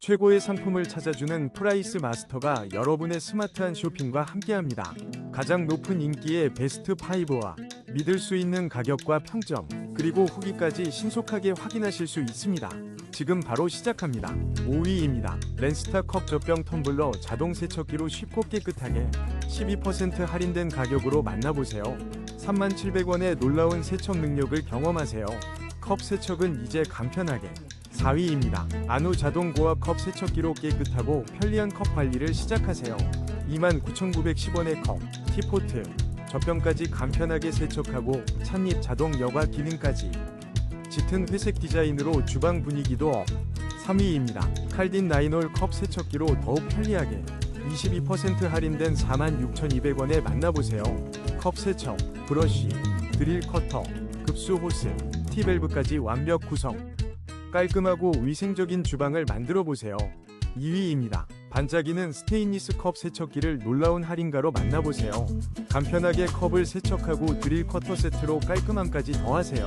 최고의 상품을 찾아주는 프라이스 마스터가 여러분의 스마트한 쇼핑과 함께합니다. 가장 높은 인기의 베스트 5와 믿을 수 있는 가격과 평점, 그리고 후기까지 신속하게 확인하실 수 있습니다. 지금 바로 시작합니다. 5위입니다. 랜스타 컵 젖병 텀블러 자동 세척기로 쉽고 깨끗하게 12% 할인된 가격으로 만나보세요. 37,000원의 놀라운 세척 능력을 경험하세요. 컵 세척은 이제 간편하게 4위입니다. 아누 자동 고압 컵 세척기로 깨끗하고 편리한 컵 관리를 시작하세요. 29,910원의 컵, 티포트, 젖병까지 간편하게 세척하고 찻잎 자동 여과 기능까지 짙은 회색 디자인으로 주방 분위기도 업. 3위입니다. 칼딘 나인홀 컵 세척기로 더욱 편리하게 22% 할인된 46,200원에 만나보세요. 컵 세척, 브러쉬, 드릴 커터, 급수 호스, 티밸브까지 완벽 구성. 깔끔하고 위생적인 주방을 만들어 보세요. 2위입니다. 반짝이는 스테인리스 컵 세척기를 놀라운 할인가로 만나보세요. 간편하게 컵을 세척하고 드릴 커터 세트로 깔끔함까지 더하세요.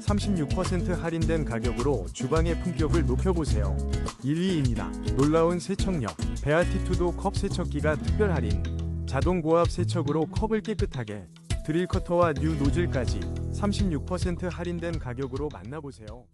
36% 할인된 가격으로 주방의 품격을 높여보세요. 1위입니다. 놀라운 세척력. 베아티투도 컵 세척기가 특별 할인. 자동 고압 세척으로 컵을 깨끗하게. 드릴 커터와 뉴 노즐까지 36% 할인된 가격으로 만나보세요.